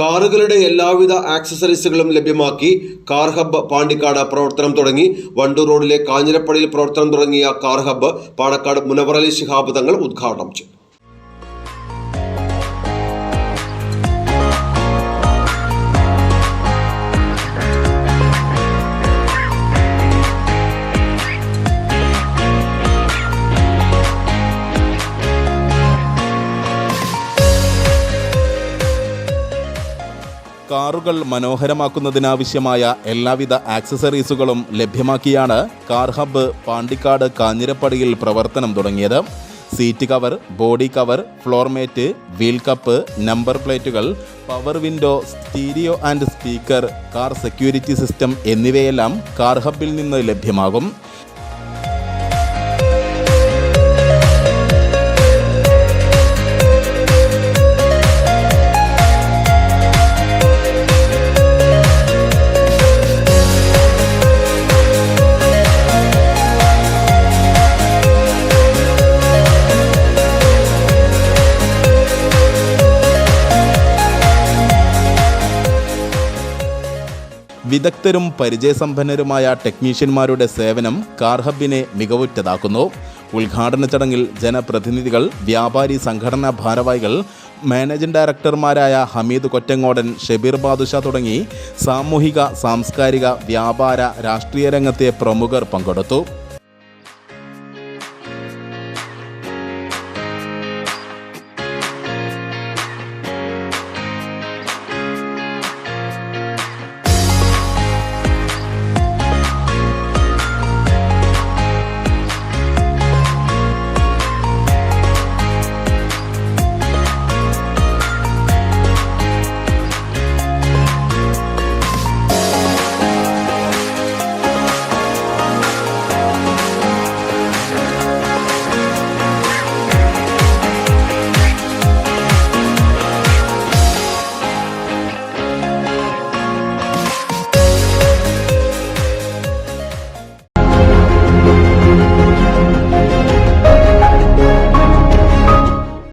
കാറുകളുടെ എല്ലാവിധ ആക്സസറീസുകളും ലഭ്യമാക്കി കാർ ഹബ്ബ് പാണ്ടിക്കാട് പ്രവർത്തനം തുടങ്ങി. വണ്ടൂർ റോഡിലെ കാഞ്ഞിരപ്പടിയിൽ പ്രവർത്തനം തുടങ്ങിയ കാർ ഹബ്ബ് പാണക്കാട് മുനവറലി ശിഹാബ് തങ്ങൾ ഉദ്ഘാടനം ചെയ്തു. കാറുകൾ മനോഹരമാക്കുന്നതിനാവശ്യമായ എല്ലാവിധ ആക്സസറീസുകളും ലഭ്യമാക്കിയാണ് കാർ ഹബ്ബ് പാണ്ടിക്കാട് കാഞ്ഞിരപ്പടിയിൽ പ്രവർത്തനം തുടങ്ങിയത്. Seat cover body cover floor mat wheel cup number പ്ലേറ്റുകൾ power window stereo and speaker car security system എന്നിവയെല്ലാം കാർ ഹബ്ബിൽ നിന്ന് ലഭ്യമാകും. വിദഗ്ധരും പരിചയസമ്പന്നരുമായ ടെക്നീഷ്യന്മാരുടെ സേവനം കാർഹബിനെ മികവുറ്റതാക്കുന്നു. ഉദ്ഘാടന ചടങ്ങിൽ ജനപ്രതിനിധികൾ വ്യാപാരി സംഘടനാ ഭാരവാഹികൾ മാനേജിംഗ് ഡയറക്ടർമാരായ ഹമീദ് കൊറ്റങ്ങോടൻ ഷബീർ ബാദുഷ തുടങ്ങി സാമൂഹിക സാംസ്കാരിക വ്യാപാര രാഷ്ട്രീയ രംഗത്തെ പ്രമുഖർ പങ്കെടുത്തു.